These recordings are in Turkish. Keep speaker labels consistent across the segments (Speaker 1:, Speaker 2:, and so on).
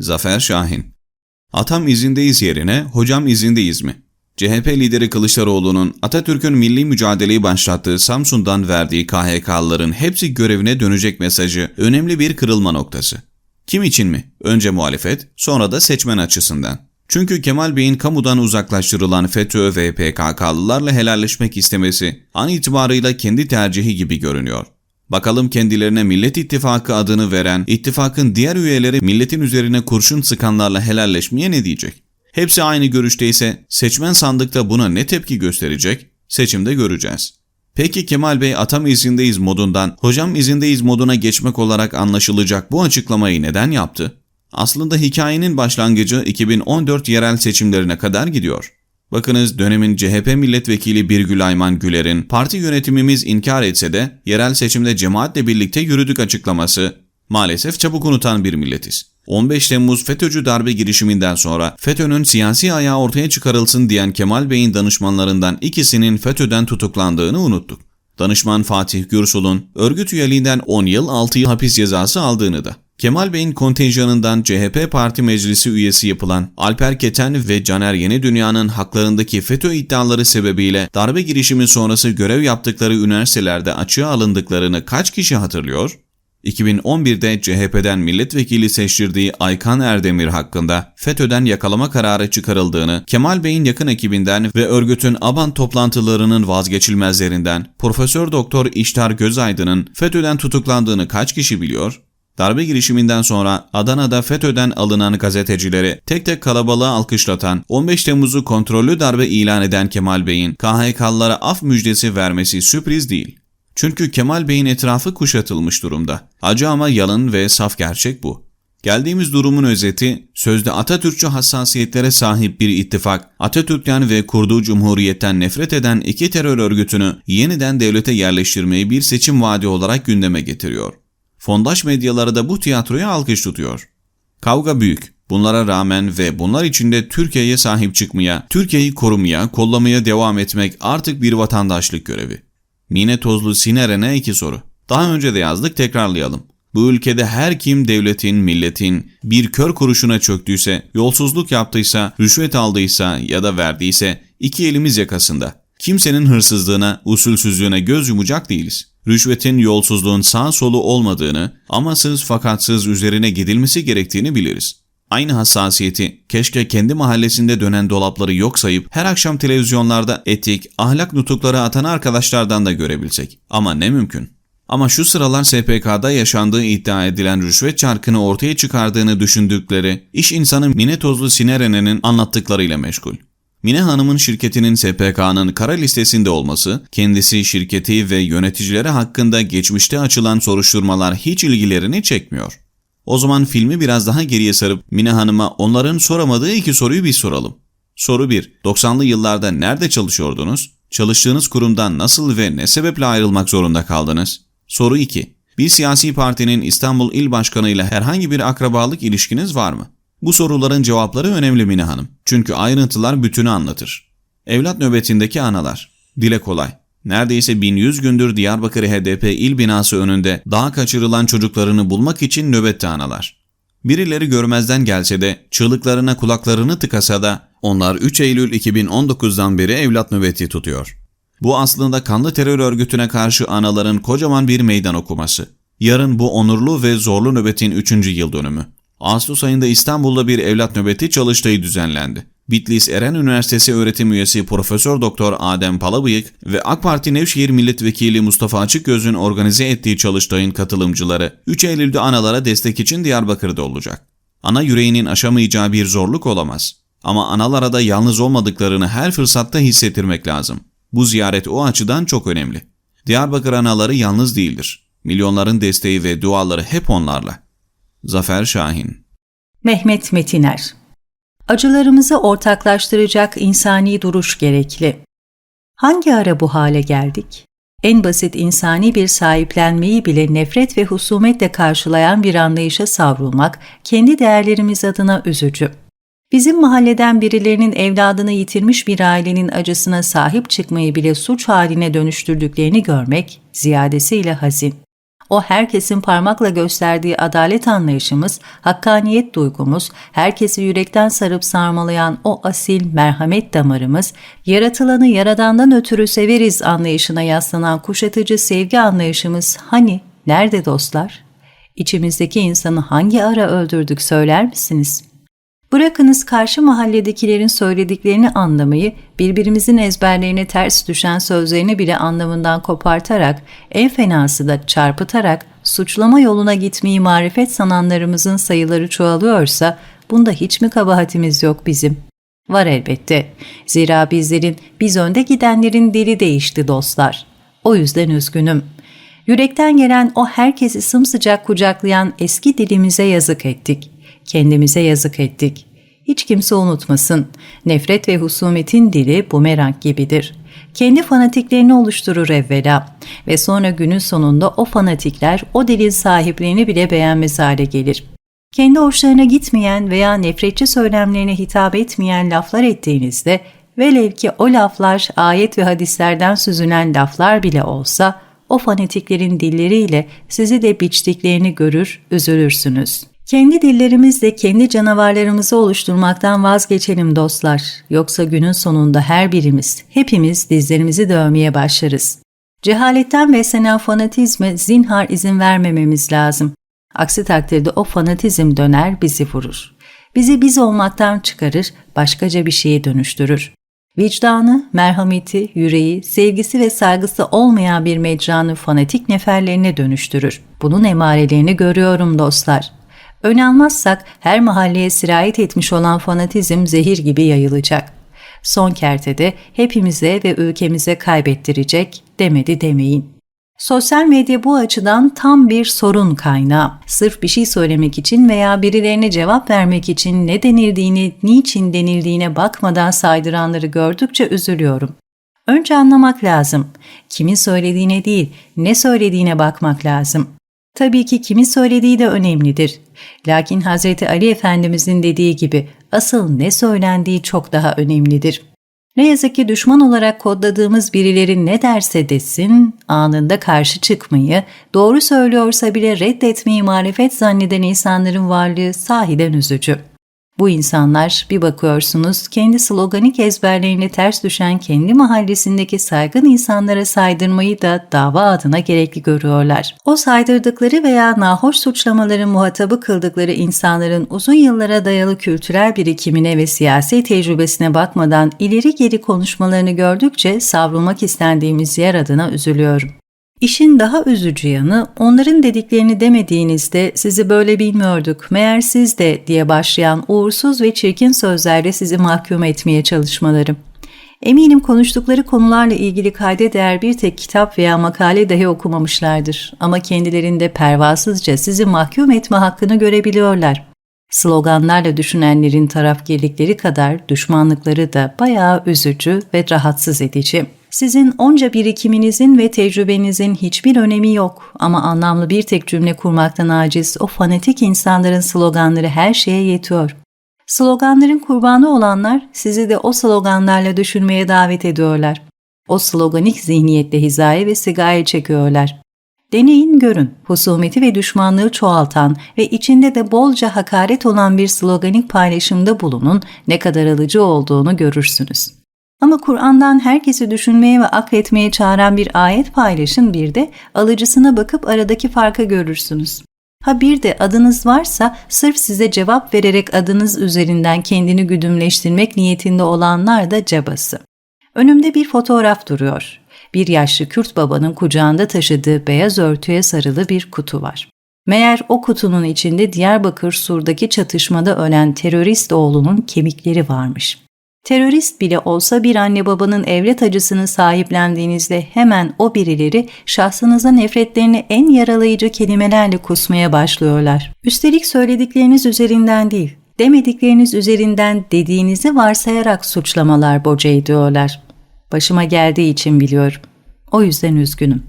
Speaker 1: Zafer Şahin Atam izindeyiz yerine hocam izindeyiz mi? CHP lideri Kılıçdaroğlu'nun Atatürk'ün milli mücadeleyi başlattığı Samsun'dan verdiği KHK'lıların hepsi görevine dönecek mesajı önemli bir kırılma noktası. Kim için mi? Önce muhalefet, sonra da seçmen açısından. Çünkü Kemal Bey'in kamudan uzaklaştırılan FETÖ ve PKK'lılarla helalleşmek istemesi an itibarıyla kendi tercihi gibi görünüyor. Bakalım kendilerine Millet İttifakı adını veren, ittifakın diğer üyeleri milletin üzerine kurşun sıkanlarla helalleşmeye ne diyecek? Hepsi aynı görüşteyse seçmen sandıkta buna ne tepki gösterecek? Seçimde göreceğiz. Peki Kemal Bey atam izindeyiz modundan hocam izindeyiz moduna geçmek olarak anlaşılacak bu açıklamayı neden yaptı? Aslında hikayenin başlangıcı 2014 yerel seçimlerine kadar gidiyor. Bakınız dönemin CHP milletvekili Birgül Ayman Güler'in parti yönetimimiz inkar etse de yerel seçimde cemaatle birlikte yürüdük açıklaması maalesef çabuk unutan bir milletiz. 15 Temmuz FETÖ'cü darbe girişiminden sonra FETÖ'nün siyasi ayağı ortaya çıkarılsın diyen Kemal Bey'in danışmanlarından ikisinin FETÖ'den tutuklandığını unuttuk. Danışman Fatih Gürsul'un örgüt üyeliğinden 10 yıl 6 yıl hapis cezası aldığını da. Kemal Bey'in kontenjanından CHP Parti Meclisi üyesi yapılan Alper Keten ve Caner Yeni Dünya'nın haklarındaki FETÖ iddiaları sebebiyle darbe girişimi sonrası görev yaptıkları üniversitelerde açığa alındıklarını kaç kişi hatırlıyor? 2011'de CHP'den milletvekili seçtirdiği Aykan Erdemir hakkında FETÖ'den yakalama kararı çıkarıldığını, Kemal Bey'in yakın ekibinden ve örgütün ABAN toplantılarının vazgeçilmezlerinden Profesör Doktor İştar Gözaydın'ın FETÖ'den tutuklandığını kaç kişi biliyor? Darbe girişiminden sonra Adana'da FETÖ'den alınan gazetecileri tek tek kalabalığa alkışlatan 15 Temmuz'u kontrollü darbe ilan eden Kemal Bey'in KHK'lılara af müjdesi vermesi sürpriz değil. Çünkü Kemal Bey'in etrafı kuşatılmış durumda. Acı ama yalın ve saf gerçek bu. Geldiğimiz durumun özeti, sözde Atatürkçü hassasiyetlere sahip bir ittifak, Atatürk'ten ve kurduğu cumhuriyetten nefret eden iki terör örgütünü yeniden devlete yerleştirmeyi bir seçim vaadi olarak gündeme getiriyor. Fondaş medyaları da bu tiyatroya alkış tutuyor. Kavga büyük. Bunlara rağmen ve bunlar içinde Türkiye'ye sahip çıkmaya, Türkiye'yi korumaya, kollamaya devam etmek artık bir vatandaşlık görevi. Mine Tozlu Sineren'e iki soru. Daha önce de yazdık tekrarlayalım. Bu ülkede her kim devletin, milletin bir kör kuruşuna çöktüyse, yolsuzluk yaptıysa, rüşvet aldıysa ya da verdiyse iki elimiz yakasında. Kimsenin hırsızlığına, usulsüzlüğüne göz yumacak değiliz. Rüşvetin, yolsuzluğun sağ solu olmadığını, amasız fakatsız üzerine gidilmesi gerektiğini biliriz. Aynı hassasiyeti keşke kendi mahallesinde dönen dolapları yok sayıp her akşam televizyonlarda etik, ahlak nutukları atan arkadaşlardan da görebilsek. Ama ne mümkün. Ama şu sıralar SPK'da yaşandığı iddia edilen rüşvet çarkını ortaya çıkardığını düşündükleri iş insanı Mine Tozlu Sinerene'nin anlattıklarıyla meşgul. Mine Hanım'ın şirketinin SPK'nın kara listesinde olması, kendisi şirketi ve yöneticileri hakkında geçmişte açılan soruşturmalar hiç ilgilerini çekmiyor. O zaman filmi biraz daha geriye sarıp Mine Hanım'a onların soramadığı iki soruyu bir soralım. Soru 1. 90'lı yıllarda nerede çalışıyordunuz? Çalıştığınız kurumdan nasıl ve ne sebeple ayrılmak zorunda kaldınız? Soru 2. Bir siyasi partinin İstanbul İl Başkanı ile herhangi bir akrabalık ilişkiniz var mı? Bu soruların cevapları önemli Mine Hanım. Çünkü ayrıntılar bütünü anlatır. Evlat nöbetindeki analar. Dile kolay. Neredeyse 1100 gündür Diyarbakır HDP il binası önünde daha kaçırılan çocuklarını bulmak için nöbette analar. Birileri görmezden gelse de çığlıklarına kulaklarını tıkasa da onlar 3 Eylül 2019'dan beri evlat nöbeti tutuyor. Bu aslında kanlı terör örgütüne karşı anaların kocaman bir meydan okuması. Yarın bu onurlu ve zorlu nöbetin 3. yıl dönümü. Ağustos ayında İstanbul'da bir evlat nöbeti çalıştayı düzenlendi. Bitlis Eren Üniversitesi öğretim üyesi Profesör Doktor Adem Palabıyık ve AK Parti Nevşehir Milletvekili Mustafa Açıkgöz'ün organize ettiği çalıştayın katılımcıları 3 Eylül'de analara destek için Diyarbakır'da olacak. Ana yüreğinin aşamayacağı bir zorluk olamaz. Ama analara da yalnız olmadıklarını her fırsatta hissettirmek lazım. Bu ziyaret o açıdan çok önemli. Diyarbakır anaları yalnız değildir. Milyonların desteği ve duaları hep onlarla. Zafer Şahin
Speaker 2: Mehmet Metiner Acılarımızı ortaklaştıracak insani duruş gerekli. Hangi ara bu hale geldik? En basit insani bir sahiplenmeyi bile nefret ve husumetle karşılayan bir anlayışa savrulmak kendi değerlerimiz adına üzücü. Bizim mahalleden birilerinin evladını yitirmiş bir ailenin acısına sahip çıkmayı bile suç haline dönüştürdüklerini görmek ziyadesiyle hazin. O herkesin parmakla gösterdiği adalet anlayışımız, hakkaniyet duygumuz, herkesi yürekten sarıp sarmalayan o asil merhamet damarımız, yaratılanı yaradandan ötürü severiz anlayışına yaslanan kuşatıcı sevgi anlayışımız hani, nerede dostlar? İçimizdeki insanı hangi ara öldürdük söyler misiniz? Bırakınız karşı mahalledekilerin söylediklerini anlamayı, birbirimizin ezberlerine ters düşen sözlerini bile anlamından kopartarak, en fenası da çarpıtarak suçlama yoluna gitmeyi marifet sananlarımızın sayıları çoğalıyorsa, bunda hiç mi kabahatimiz yok bizim? Var elbette. Zira bizlerin, biz önde gidenlerin dili değişti dostlar. O yüzden üzgünüm. Yürekten gelen o herkesi sımsıcak kucaklayan eski dilimize yazık ettik. Kendimize yazık ettik. Hiç kimse unutmasın. Nefret ve husumetin dili bumerang gibidir. Kendi fanatiklerini oluşturur evvela ve sonra günün sonunda o fanatikler o dilin sahiplerini bile beğenmez hale gelir. Kendi hoşlarına gitmeyen veya nefretçi söylemlerine hitap etmeyen laflar ettiğinizde velev ki o laflar ayet ve hadislerden süzülen laflar bile olsa o fanatiklerin dilleriyle sizi de biçtiklerini görür, üzülürsünüz. Kendi dillerimizle kendi canavarlarımızı oluşturmaktan vazgeçelim dostlar. Yoksa günün sonunda her birimiz, hepimiz dizlerimizi dövmeye başlarız. Cehaletten beslenen fanatizme zinhar izin vermememiz lazım. Aksi takdirde o fanatizm döner bizi vurur. Bizi biz olmaktan çıkarır, başkaca bir şeye dönüştürür. Vicdanı, merhameti, yüreği, sevgisi ve saygısı olmayan bir mecranı fanatik neferlerine dönüştürür. Bunun emarelerini görüyorum dostlar. Ön almazsak her mahalleye sirayet etmiş olan fanatizm zehir gibi yayılacak. Son kertede hepimize ve ülkemize kaybettirecek demedi demeyin. Sosyal medya bu açıdan tam bir sorun kaynağı. Sırf bir şey söylemek için veya birilerine cevap vermek için ne denildiğini, niçin denildiğine bakmadan saydıranları gördükçe üzülüyorum. Önce anlamak lazım. Kimin söylediğine değil, ne söylediğine bakmak lazım. Tabii ki kimin söylediği de önemlidir. Lakin Hz. Ali Efendimizin dediği gibi asıl ne söylendiği çok daha önemlidir. Ne yazık ki düşman olarak kodladığımız birileri ne derse desin, anında karşı çıkmayı, doğru söylüyorsa bile reddetmeyi marifet zanneden insanların varlığı sahiden üzücü. Bu insanlar bir bakıyorsunuz kendi sloganik ezberlerine ters düşen kendi mahallesindeki saygın insanlara saydırmayı da dava adına gerekli görüyorlar. O saydırdıkları veya nahoş suçlamaların muhatabı kıldıkları insanların uzun yıllara dayalı kültürel birikimine ve siyasi tecrübesine bakmadan ileri geri konuşmalarını gördükçe savrulmak istendiğimiz yer adına üzülüyorum. İşin daha üzücü yanı onların dediklerini demediğinizde sizi böyle bilmiyorduk, meğer siz de diye başlayan uğursuz ve çirkin sözlerle sizi mahkum etmeye çalışmaları. Eminim konuştukları konularla ilgili kayda değer bir tek kitap veya makale dahi okumamışlardır ama kendilerinde pervasızca sizi mahkum etme hakkını görebiliyorlar. Sloganlarla düşünenlerin tarafgirlikleri kadar düşmanlıkları da bayağı üzücü ve rahatsız edici. Sizin onca birikiminizin ve tecrübenizin hiçbir önemi yok ama anlamlı bir tek cümle kurmaktan aciz o fanatik insanların sloganları her şeye yetiyor. Sloganların kurbanı olanlar sizi de o sloganlarla düşünmeye davet ediyorlar. O sloganik zihniyetle hizaya ve sigaya çekiyorlar. Deneyin görün, husumeti ve düşmanlığı çoğaltan ve içinde de bolca hakaret olan bir sloganik paylaşımda bulunun ne kadar alıcı olduğunu görürsünüz. Ama Kur'an'dan herkesi düşünmeye ve akletmeye çağıran bir ayet paylaşın bir de alıcısına bakıp aradaki farkı görürsünüz. Ha bir de adınız varsa sırf size cevap vererek adınız üzerinden kendini güdümleştirmek niyetinde olanlar da cabası. Önümde bir fotoğraf duruyor. Bir yaşlı Kürt babanın kucağında taşıdığı beyaz örtüye sarılı bir kutu var. Meğer o kutunun içinde Diyarbakır Sur'daki çatışmada ölen terörist oğlunun kemikleri varmış. Terörist bile olsa bir anne babanın evlat acısını sahiplendiğinizde hemen o birileri şahsınıza nefretlerini en yaralayıcı kelimelerle kusmaya başlıyorlar. Üstelik söyledikleriniz üzerinden değil, demedikleriniz üzerinden dediğinizi varsayarak suçlamalar boca ediyorlar. Başıma geldiği için biliyorum. O yüzden üzgünüm.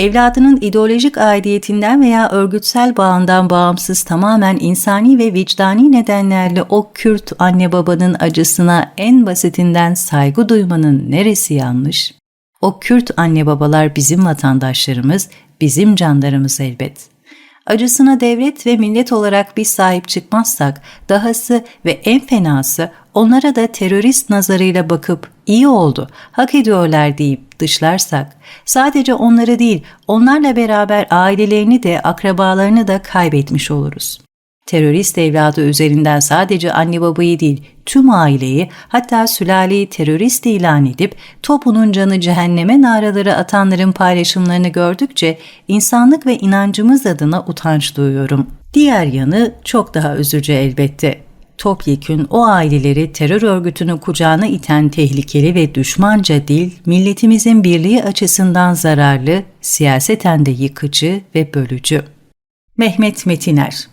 Speaker 2: Evladının ideolojik aidiyetinden veya örgütsel bağından bağımsız tamamen insani ve vicdani nedenlerle o Kürt anne babanın acısına en basitinden saygı duymanın neresi yanlış? O Kürt anne babalar bizim vatandaşlarımız, bizim canlarımız elbet. Acısına devlet ve millet olarak biz sahip çıkmazsak, dahası ve en fenası onlara da terörist nazarıyla bakıp iyi oldu, hak ediyorlar deyip dışlarsak, sadece onları değil, onlarla beraber ailelerini de akrabalarını da kaybetmiş oluruz. Terörist evladı üzerinden sadece anne babayı değil, tüm aileyi hatta sülaleyi terörist ilan edip topunun canı cehenneme naraları atanların paylaşımlarını gördükçe insanlık ve inancımız adına utanç duyuyorum. Diğer yanı çok daha üzücü elbette. Topyekün o aileleri terör örgütünü kucağına iten tehlikeli ve düşmanca dil, milletimizin birliği açısından zararlı, siyaseten de yıkıcı ve bölücü. Mehmet Metiner